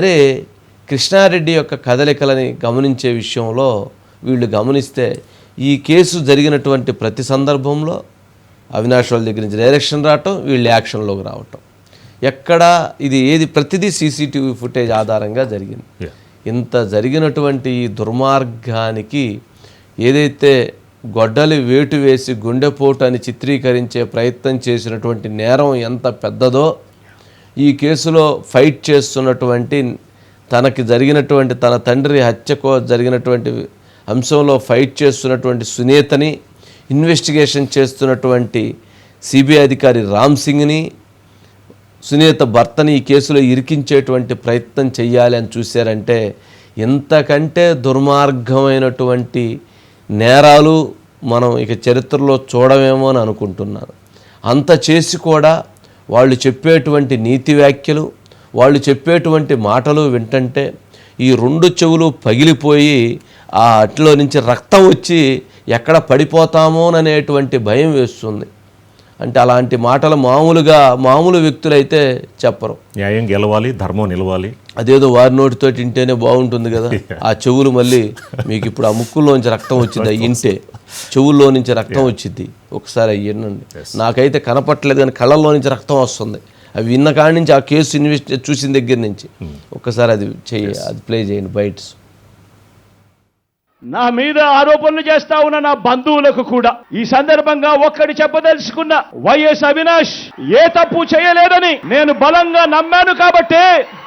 సరే కృష్ణారెడ్డి యొక్క కదలికలని గమనించే విషయంలో వీళ్ళు గమనిస్తే ఈ కేసు జరిగినటువంటి ప్రతి సందర్భంలో అవినాష్ వాళ్ళ దగ్గర నుంచి డైరెక్షన్ రావటం వీళ్ళు యాక్షన్లోకి రావటం ఎక్కడ ఇది ఏది ప్రతిదీ సీసీటీవీ ఫుటేజ్ ఆధారంగా జరిగింది. ఇంత జరిగినటువంటి ఈ దుర్మార్గానికి ఏదైతే గొడ్డలి వేటు వేసి గుండెపోటు అని చిత్రీకరించే ప్రయత్నం చేసినటువంటి నేరం ఎంత పెద్దదో ఈ కేసులో ఫైట్ చేస్తున్నటువంటి తనకి జరిగినటువంటి తన తండ్రి హత్యకో జరిగినటువంటి అంశంలో ఫైట్ చేస్తున్నటువంటి సునీతని ఇన్వెస్టిగేషన్ చేస్తున్నటువంటి సిబిఐ అధికారి రామ్ సింగ్ని సునీత భర్తని ఈ కేసులో ఇరికించేటువంటి ప్రయత్నం చేయాలి అని చూశారంటే ఇంతకంటే దుర్మార్గమైనటువంటి నేరాలు మనం ఇక చరిత్రలో చూడమేమో అని అనుకుంటున్నాను అంత చేసి కూడా వాళ్ళు చెప్పేటువంటి నీతి వ్యాఖ్యలు వాళ్ళు చెప్పేటువంటి మాటలు వింటంటే ఈ రెండు చెవులు పగిలిపోయి ఆ అట్లో నుంచి రక్తం వచ్చి ఎక్కడ పడిపోతామోననేటువంటి భయం వేస్తుంది. అంటే అలాంటి మాటలు మామూలుగా మామూలు వ్యక్తులైతే చెప్పరు. న్యాయం గెలవాలి ధర్మం నిలవాలి. అదేదో వారి నోటితో తింటేనే బాగుంటుంది కదా. ఆ చెవులు మళ్ళీ మీకు ఇప్పుడు ఆ ముక్కుల్లోంచి రక్తం వచ్చింది ఇంటే. చెవుల్లో నుంచి రక్తం వచ్చింది. ఒకసారి వినండి నాకైతే కనపట్లేదు కానీ కళ్ళల్లో నుంచి రక్తం వస్తుంది. అవి విన్న కాడి నుంచి ఆ కేసు ఇన్వెస్ట్ చూసిన దగ్గర నుంచి. ఒక్కసారి అది చెయ్యి అది ప్లే చేయండి బైట్స్ నా మీద ఆరోపణలు చేస్తా ఉన్న నా బంధువులకు కూడా ఈ సందర్భంగా ఒక్కడి చెప్పదలుచుకున్న వైఎస్ అవినాష్ ఏ తప్పు చేయలేదని నేను బలంగా నమ్మాను కాబట్టే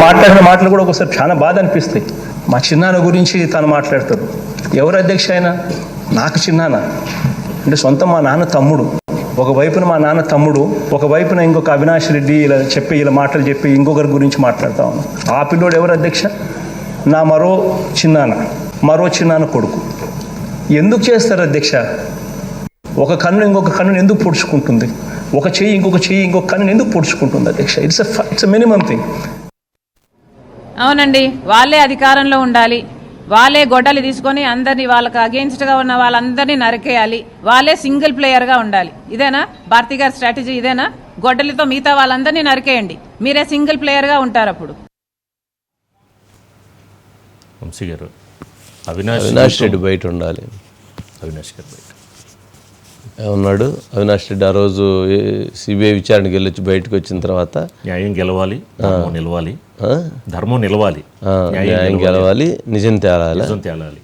మాట్లాడిన మాటలు కూడా ఒకసారి చాలా బాధ అనిపిస్తాయి. మా చిన్నాన్న గురించి తను మాట్లాడతాడు. ఎవరు అధ్యక్ష అయినా నాకు చిన్నాన్న. అంటే సొంత మా నాన్న తమ్ముడు. ఒక వైపున మా నాన్న తమ్ముడు ఒక వైపున ఇంకొక అవినాష్ రెడ్డి ఇలా చెప్పి ఇలా మాటలు చెప్పి ఇంకొకరి గురించి మాట్లాడుతూ ఉన్నాం. ఆ పిల్లోడు ఎవరు అధ్యక్ష? నా మరో చిన్నాన్న మరో చిన్నాన్న కొడుకు. ఎందుకు చేస్తారు అధ్యక్ష? ఒక కన్ను ఇంకొక కన్నుని ఎందుకు పొడుచుకుంటుంది? ఒక చెయ్యి ఇంకొక చెయ్యి ఇంకొక కన్ను ఎందుకు పొడుచుకుంటుంది అధ్యక్ష? ఇట్స్ ఇట్స్ మినిమం థింగ్ అవునండి వాళ్ళే అధికారంలో ఉండాలి. వాళ్ళే గొడ్డలి తీసుకొని అందరినీ వాళ్ళకి అగేన్స్ట్గా ఉన్న వాళ్ళందరినీ నరికేయాలి. వాళ్ళే సింగిల్ ప్లేయర్గా ఉండాలి. ఇదేనా? భారతి గారి స్ట్రాటజీ ఇదేనా? గొడ్డలితో మిగతా వాళ్ళందరినీ నరికేయండి. మీరే సింగిల్ ప్లేయర్గా ఉంటారు అప్పుడు. అవినాష్ రెడ్డి బయట ఉండాలి. అవినాష్ గారు బయట. ఉన్నాడు. అవినాష్ రెడ్డి ఆ రోజు సిబిఐ విచారణకి వెళ్ళొచ్చి బయటకు వచ్చిన తర్వాత న్యాయం గెలవాలి నిలవాలి? ధర్మం నిలవాలి. న్యాయం గెలవాలి నిజం తేలాలి. తేలాలి.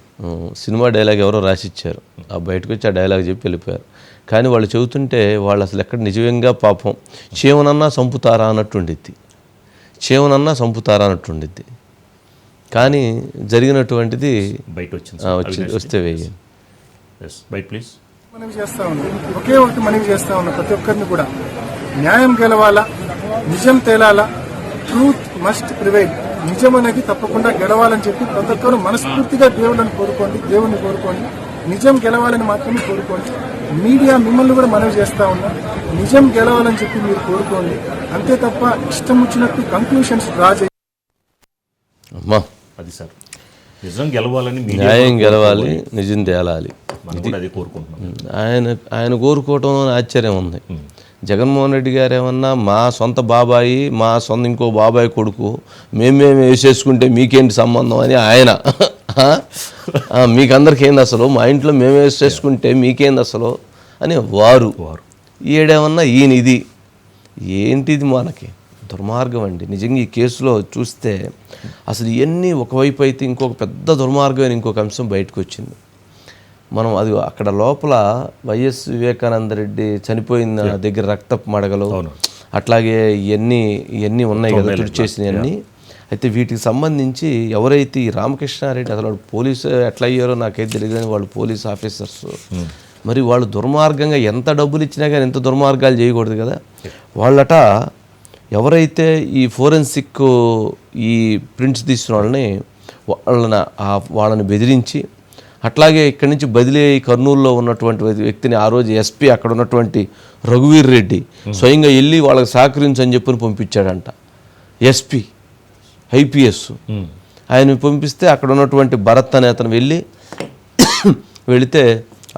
సినిమా డైలాగ్ ఎవరో రాసిచ్చారు. ఆ బయటకు వచ్చి ఆ డైలాగ్ చెప్పి వెళ్ళిపోయారు. కానీ వాళ్ళు చెబుతుంటే వాళ్ళు అసలు ఎక్కడ నిజంగా పాపం. చేవనన్నా చంపుతారా అన్నట్టు ఉండిద్ది చేవనన్నా చంపుతారా అన్నట్టు ఉండిద్ది కానీ జరిగినటువంటిది బయట వచ్చింది. వస్తే వేయండి బయట ప్లీజ్ మనవి చేస్తా ఉన్నాం ఒకే ఒకటి మనవి చేస్తా ఉన్నాం ప్రతి ఒక్కరిని కూడా న్యాయం గెలవాలా? నిజం తేలాలా? Truth must prevail. నిజం అనేది తప్పకుండా గెలవాలని చెప్పి ప్రతి ఒక్కరు మనస్ఫూర్తిగా దేవుళ్ళని కోరుకోండి దేవుణ్ణి కోరుకోండి. నిజం గెలవాలని మాత్రమే కోరుకోండి. మీడియా మిమ్మల్ని కూడా మనవి చేస్తా ఉన్నా నిజం గెలవాలని చెప్పి మీరు కోరుకోండి. అంతే తప్ప ఇష్టం వచ్చినట్టు కంక్లూషన్స్ డ్రా చేయ అమ్మా. అది సార్. నిజం గెలవాలని న్యాయం గెలవాలి నిజం తేలాలి. మనం కూడా అది కోరుకుంటున్నాం. ఆయన ఆయన కోరుకోవటం ఆశ్చర్యం ఉంది. జగన్మోహన్ రెడ్డి గారు ఏమన్నా మా సొంత బాబాయి మా సొంత ఇంకో బాబాయ్ కొడుకు మేమేమి వేసేసుకుంటే మీకేంటి సంబంధం? అని ఆయన. మీకందరికి ఏంది అసలు? మా ఇంట్లో మేము వేసేసుకుంటే మీకేంది అసలు? అని వారు. వారు. ఈడేమన్నా ఈయన ఇది. ఏంటిది మనకి? దుర్మార్గం అండి. నిజంగా ఈ కేసులో చూస్తే అసలు ఇవన్నీ ఒకవైపు అయితే ఇంకొక పెద్ద దుర్మార్గమైన ఇంకొక అంశం బయటకు వచ్చింది మనం అది అక్కడ లోపల వైఎస్ వివేకానంద రెడ్డి చనిపోయిన దగ్గర రక్తపు మడగలు అట్లాగే ఇవన్నీ ఇవన్నీ ఉన్నాయి కదా తుడిచేసినవన్నీ అయితే వీటికి సంబంధించి ఎవరైతే ఈ రామకృష్ణారెడ్డి అసలు పోలీసు ఎట్లా అయ్యారో నాకైతే తెలియదు కానీ వాళ్ళు పోలీస్ ఆఫీసర్స్. మరి వాళ్ళు దుర్మార్గంగా ఎంత డబ్బులు ఇచ్చినా కానీ ఎంత దుర్మార్గాలు చేయకూడదు కదా. వాళ్ళట ఎవరైతే ఈ ఫోరెన్సిక్ ఈ ప్రింట్స్ తీసిన వాళ్ళని వాళ్ళని వాళ్ళని బెదిరించి అట్లాగే ఇక్కడి నుంచి బదిలీ అయ్యి కర్నూలులో ఉన్నటువంటి వ్యక్తిని ఆ రోజు ఎస్పీ అక్కడ ఉన్నటువంటి రఘువీర్ రెడ్డి స్వయంగా వెళ్ళి వాళ్ళకి సహకరించని చెప్పని పంపించాడంట. SP IPS. ఆయన పంపిస్తే అక్కడ ఉన్నటువంటి భరత్ అనే అతను వెళ్ళి వెళితే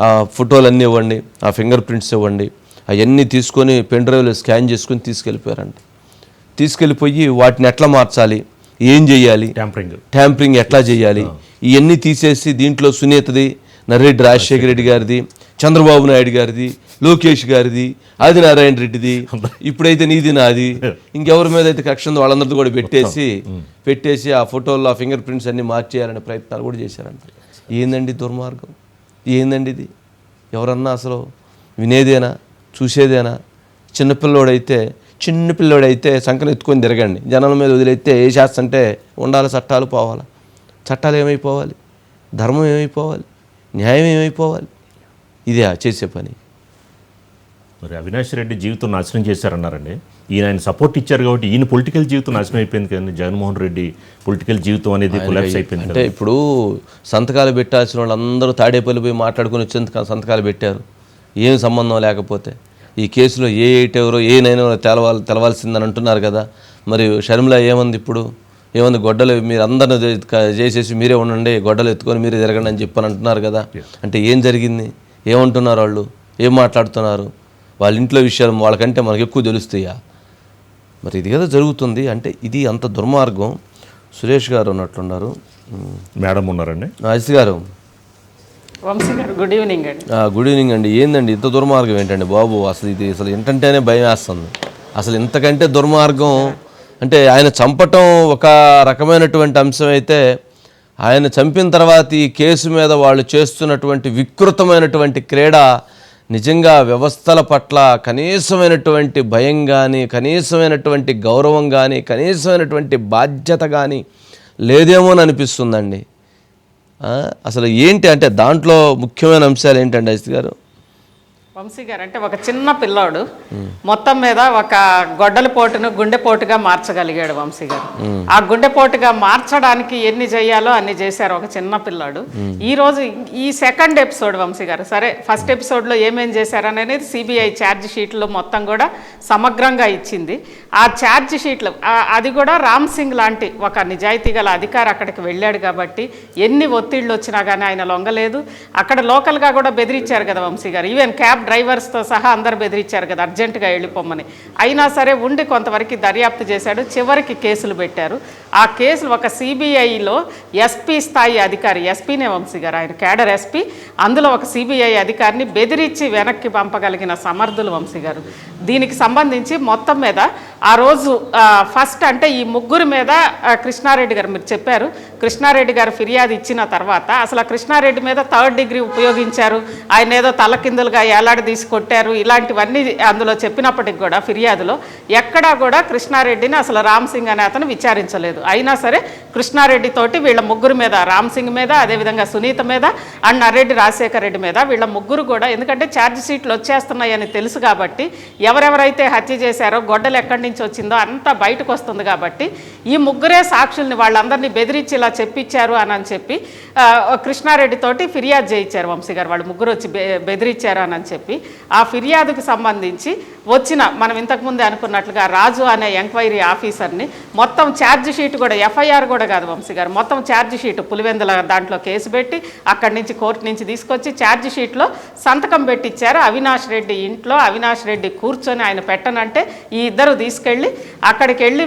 ఆ ఫోటోలన్నీ ఇవ్వండి ఆ ఫింగర్ ప్రింట్స్ ఇవ్వండి అవన్నీ తీసుకొని పెన్ డ్రైవ్లో స్కాన్ చేసుకొని తీసుకెళ్ళిపోయారంట. తీసుకెళ్ళిపోయి వాటిని ఎట్లా మార్చాలి? ఏం చేయాలి? ట్యాంపరింగ్ ట్యాంపరింగ్ ఎట్లా చేయాలి? ఇవన్నీ తీసేసి దీంట్లో సునీతది నర్రెడ్డి రాజశేఖర రెడ్డి గారిది చంద్రబాబు నాయుడు గారిది లోకేష్ గారిది ఆదినారాయణ రెడ్డిది. ఇప్పుడైతే నీది నాది. ఇంకెవరి మీద అయితే కక్షందో వాళ్ళందరిది కూడా పెట్టేసి పెట్టేసి ఆ ఫోటోల్లో ఆ ఫింగర్ ప్రింట్స్ అన్ని మార్చేయాలనే ప్రయత్నాలు కూడా చేశారంట. ఏందండి దుర్మార్గం? ఏందండి ఇది? ఎవరన్నా అసలు వినేదేనా? చూసేదేనా? చిన్నపిల్లోడైతే చిన్న పిల్లోడైతే సంకలు ఎత్తుకొని తిరగండి. జనాల మీద వదిలేస్తే ఏ చేస్తంటే ఉండాలి చట్టాలు పోవాలి. చట్టాలు ఏమైపోవాలి? ధర్మం ఏమైపోవాలి? న్యాయం ఏమైపోవాలి? ఇదే చేసే పని. మరి అవినాష్ రెడ్డి జీవితం నాశనం చేశారన్నారండి. ఈయన ఆయన సపోర్ట్ ఇచ్చారు కాబట్టి ఈయన పొలిటికల్ జీవితం నాశనం అయిపోయింది కదండి. జగన్మోహన్ రెడ్డి పొలిటికల్ జీవితం అనేది కొలాప్స్ అయిపోయింది అంటే ఇప్పుడు సంతకాలు పెట్టాల్సిన వాళ్ళందరూ తాడేపల్లి పోయి మాట్లాడుకుని వచ్చేందుకు సంతకాలు పెట్టారు. ఏం సంబంధం లేకపోతే? ఈ కేసులో ఏ ఎయిట్ ఎవరో ఏ నైన్ ఎవరో తెలవాలి తెలవాల్సిందని అంటున్నారు కదా. మరి షర్మిల ఏమంది ఇప్పుడు? ఏమంది గొడ్డలు మీరు అందరిని చేసేసి మీరే ఉండండి గొడ్డలు ఎత్తుకొని మీరే జరగండి అని చెప్పని అంటున్నారు కదా. అంటే ఏం జరిగింది? ఏమంటున్నారు వాళ్ళు? ఏం మాట్లాడుతున్నారు? వాళ్ళ ఇంట్లో విషయాలు వాళ్ళకంటే మనకు ఎక్కువ తెలుస్తాయా? మరి ఇది కదా జరుగుతుంది. అంటే ఇది అంత దుర్మార్గం. సురేష్ గారు ఉన్నట్లున్నారు. మేడం ఉన్నారండి. అజిత్ గారు. వంశీ గారు గుడ్ ఈవినింగ్ అండి గుడ్ ఈవినింగ్ అండి. ఏందండి ఇంత దుర్మార్గం ఏంటండి బాబు? అసలు ఇది అసలు ఏంటంటేనే భయం వేస్తుంది. అసలు ఇంతకంటే దుర్మార్గం అంటే ఆయన చంపటం ఒక రకమైనటువంటి అంశం అయితే ఆయన చంపిన తర్వాత ఈ కేసు మీద వాళ్ళు చేస్తున్నటువంటి వికృతమైనటువంటి క్రీడ నిజంగా వ్యవస్థల పట్ల కనీసమైనటువంటి భయం కానీ కనీసమైనటువంటి గౌరవం కానీ కనీసమైనటువంటి బాధ్యత కానీ లేదేమో అని అనిపిస్తుందండి. అసలు ఏంటి అంటే దాంట్లో ముఖ్యమైన అంశాలు ఏంటండి అజిత్ గారు? వంశీ గారు అంటే ఒక చిన్న పిల్లోడు మొత్తం మీద ఒక గొడ్డలి పోటును గుండెపోటుగా మార్చగలిగాడు వంశీ గారు. ఆ గుండెపోటుగా మార్చడానికి ఎన్ని చేయాలో అన్ని చేశారు ఒక చిన్న పిల్లోడు. ఈ రోజు ఈ సెకండ్ ఎపిసోడ్ వంశీ గారు సరే ఫస్ట్ ఎపిసోడ్లో చేశారు అనేది సిబిఐ ఛార్జ్ షీట్లో మొత్తం కూడా సమగ్రంగా ఇచ్చింది. ఆ ఛార్జ్ షీట్లు అది కూడా రామ్ సింగ్ లాంటి ఒక నిజాయితీ గల అధికారి అక్కడికి వెళ్ళాడు కాబట్టి ఎన్ని ఒత్తిళ్ళు వచ్చినా కానీ ఆయన లొంగలేదు. అక్కడ లోకల్గా కూడా బెదిరించారు కదా వంశీ గారు. ఈవెన్ క్యాబ్ డ్రైవర్స్తో సహా అందరు బెదిరించారు కదా అర్జెంటుగా వెళ్ళిపోమని అయినా సరే ఉండి కొంతవరకు దర్యాప్తు చేశాడు చివరికి కేసులు పెట్టారు. ఆ కేసులు ఒక సిబిఐలో ఎస్పీ స్థాయి అధికారి ఎస్పీనే వంశీ గారు ఆయన కేడర్ ఎస్పీ అందులో ఒక సిబిఐ అధికారిని బెదిరించి వెనక్కి పంపగలిగిన సమర్థులు వంశీ గారు. దీనికి సంబంధించి మొత్తం మీద ఆ రోజు ఫస్ట్ అంటే ఈ ముగ్గురు మీద కృష్ణారెడ్డి గారు మీరు చెప్పారు. కృష్ణారెడ్డి గారు ఫిర్యాదు ఇచ్చిన తర్వాత అసలు కృష్ణారెడ్డి మీద థర్డ్ డిగ్రీ ఉపయోగించారు. ఆయన ఏదో తలకిందులుగా ఏలాడి తీసి కొట్టారు. ఇలాంటివన్నీ అందులో చెప్పినప్పటికి కూడా ఫిర్యాదులో ఎక్కడా కూడా కృష్ణారెడ్డిని అసలు రామ్ సింగ్ అనే అతను విచారించలేదు. అయినా సరే కృష్ణారెడ్డి తోటి వీళ్ళ ముగ్గురు మీద రామ్ సింగ్ మీద అదేవిధంగా సునీత మీద అండ్ నరెడ్డి రాజశేఖర రెడ్డి మీద వీళ్ళ ముగ్గురు కూడా ఎందుకంటే ఛార్జ్ షీట్లు వచ్చేస్తున్నాయని తెలుసు కాబట్టి ఎవరెవరైతే హత్య చేశారో గొడ్డలు ఎక్కడి నుంచి వచ్చిందో అంతా బయటకు వస్తుంది కాబట్టి ఈ ముగ్గురే సాక్షుల్ని వాళ్ళందరినీ బెదిరించి ఇలా చెప్పించారు అని అని చెప్పి కృష్ణారెడ్డితోటి ఫిర్యాదు చేయించారు వంశీ గారు. వాళ్ళు ముగ్గురు వచ్చి బెదిరించారు అని అని చెప్పి ఆ ఫిర్యాదుకు సంబంధించి వచ్చిన మనం ఇంతకుముందే అనుకున్నట్లుగా రాజు అనే ఎంక్వైరీ ఆఫీసర్ని మొత్తం ఛార్జ్ షీట్ కూడా ఎఫ్ఐఆర్ కూడా కాదు వంశీ గారు మొత్తం ఛార్జ్ షీట్ పులివెందుల దాంట్లో కేసు పెట్టి అక్కడి నుంచి కోర్టు నుంచి తీసుకొచ్చి ఛార్జ్ షీట్లో సంతకం పెట్టించారు అవినాష్ రెడ్డి ఇంట్లో అవినాష్ రెడ్డి కూర్చొని ఆయన పెట్టనంటే ఈ ఇద్దరు తీసుకెళ్ళి అక్కడికి వెళ్ళి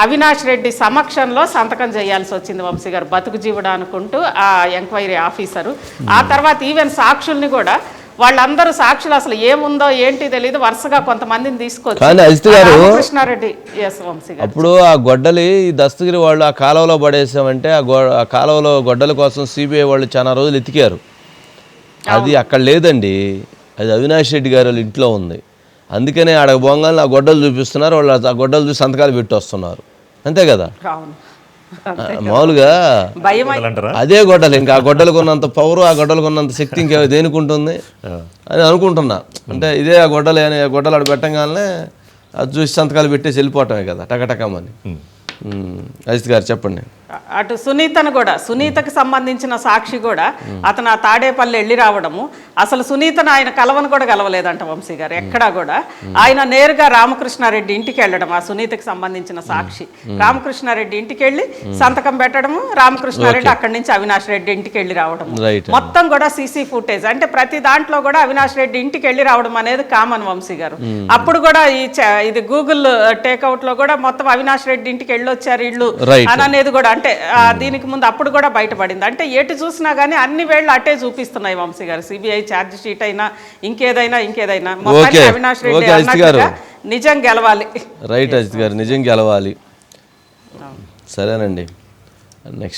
అవినాష్ రెడ్డి సమక్షంలో సంతకం చేయాల్సి వచ్చింది వంశీ గారు బతుకు జీవుడు అనుకుంటూ ఆ ఎంక్వైరీ ఆఫీసరు. ఆ తర్వాత ఈవెన్ సాక్షుల్ని కూడా వాళ్ళందరూ సాక్షులు అసలు ఏముందో ఏంటి తెలియదు వరుసగా కొంతమందిని తీసుకొచ్చి కానీ అజిత్ గారు- ఆ రామకృష్ణారెడ్డి ఎస్ వంశీ గారు. అప్పుడు ఆ గొడ్డలి ఈ దస్తగిరి వాళ్ళు ఆ కాలువలో పడేసామంటే ఆ కాలువలో గొడ్డల కోసం సిబిఐ వాళ్ళు చాలా రోజులు ఎతికారు. అది అక్కడ లేదండి. అది అవినాష్ రెడ్డి గారి ఇంట్లో ఉంది. అందుకనే ఆడ బొంగాలను ఆ గొడ్డలు చూపిస్తున్నారు వాళ్ళు ఆ గొడ్డలు చూసి సంతకాలు పెట్టి వస్తున్నారు. అంతే కదా? మామూలుగా భయం అంటారా అదే గొడ్డలు ఇంకా ఆ గొడ్డలకు ఉన్నంత పవర్ ఆ గొడ్డలకు ఉన్నంత శక్తి ఇంకా దేనికి ఉంటుంది అని అనుకుంటున్నా. అంటే ఇదే ఆ గొడ్డలు అని ఆ గొడ్డలు ఆడ పెట్టంగానే అది చూసి సంతకాలు పెట్టేసి వెళ్ళిపోవటమే కదా టకటకమని. అజిత్ గారు చెప్పండి. అటు సునీతను కూడా సునీతకు సంబంధించిన సాక్షి కూడా అతను ఆ తాడేపల్లి వెళ్ళి రావడము. అసలు సునీతను ఆయన కలవను కూడా కలవలేదంట వంశీ గారు ఎక్కడా కూడా. ఆయన నేరుగా రామకృష్ణారెడ్డి ఇంటికి వెళ్ళడం ఆ సునీతకు సంబంధించిన సాక్షి. రామకృష్ణారెడ్డి ఇంటికి వెళ్ళి సంతకం పెట్టడము రామకృష్ణారెడ్డి అక్కడి నుంచి అవినాష్ రెడ్డి ఇంటికి వెళ్ళి రావడం మొత్తం కూడా సీసీ ఫుటేజ్ అంటే ప్రతి దాంట్లో కూడా అవినాష్ రెడ్డి ఇంటికి వెళ్ళి రావడం అనేది కామన్ వంశీ గారు. అప్పుడు కూడా ఈ ఇది గూగుల్ టేక్అవుట్లో కూడా మొత్తం అవినాష్ రెడ్డి ఇంటికి వెళ్ళి వచ్చారు ఇళ్ళు. అని అనేది కూడా అంటే దీనికి ముందు అప్పుడు కూడా బయటపడింది. అంటే ఎటు చూసినా గానీ అన్ని వేళ్ళు అట్టే చూపిస్తున్నాయి వంశీ గారు. సిబిఐ ఛార్జ్ షీట్ అయినా ఇంకేదైనా ఇంకేదైనా. అవినాష్ రెడ్డి. అన్నట్టుగా నిజం గెలవాలి. రైట్ అజిత్ గారు నిజం గెలవాలి. సరేనండి. నెక్స్ట్.